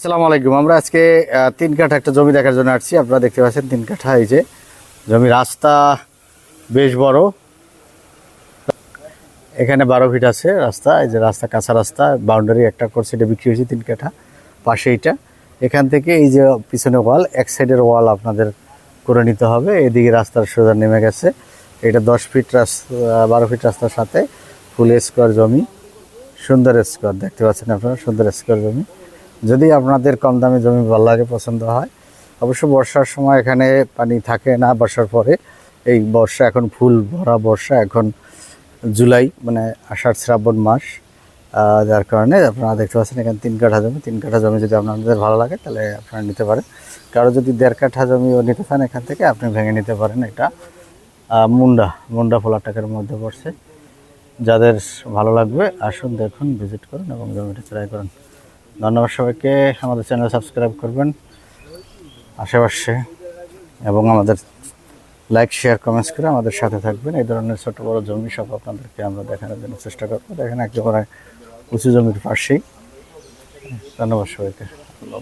আসসালামু আলাইকুম। আমরা আজকে তিন কাঠা একটা জমি দেখার জন্য আসছি। আপনারা দেখতে পাচ্ছেন তিন কাঠা, এই যে জমি রাস্তা বেশ বড়। এখানে বারো ফিট আছে রাস্তা, এই যে রাস্তা কাঁচা রাস্তা, বাউন্ডারি একটা করছে, এটা বিক্রি হয়েছে তিন কাঠা। পাশে এইটা এখান থেকে এই যে পিছনে ওয়াল, এক সাইডের ওয়াল আপনাদের করে নিতে হবে। এদিকে রাস্তার সোজা নেমে গেছে। এটা দশ ফিট রাস্তা বারো ফিট রাস্তার সাথে ফুল স্কোয়ার জমি, সুন্দর স্কোয়ার, দেখতে পাচ্ছেন আপনারা, সুন্দর স্কোয়ার জমি। যদি আপনাদের কম দামি জমি ভালো লাগে, পছন্দ হয় অবশ্য বর্ষার সময় এখানে পানি থাকে না বর্ষার পরে। এই বর্ষা এখন ফুল ভরা বর্ষা, এখন জুলাই মানে আষাঢ় শ্রাবণ মাস যার কারণে আপনারা দেখতে পাচ্ছেন এখানে তিন কাঠা জমি। তিন কাঠা জমি যদি আপনাদের ভালো লাগে, তাহলে আপনারা নিতে পারেন। কারও যদি দেড় কাঠা জমিও নিতে চান এখান থেকে, আপনি ভেঙে নিতে পারেন এটা। মুন্ডা মুন্ডা ফোলা টাকার মধ্যে পড়ছে। যাদের ভালো লাগবে, আসুন দেখুন, ভিজিট করুন এবং জমিটা ট্রাই করুন। ধন্যবাদ সবাইকে। আমাদের চ্যানেল সাবস্ক্রাইব করবেন আশেপাশে এবং আমাদের লাইক, শেয়ার, কমেন্টস করে আমাদের সাথে থাকবেন। এই ধরনের ছোটো বড়ো জমি সব আপনাদেরকে আমরা দেখানোর জন্য চেষ্টা করব। দেখেন একেবারে উঁচু জমির পাশেই। ধন্যবাদ সবাইকে। আল্লাহ।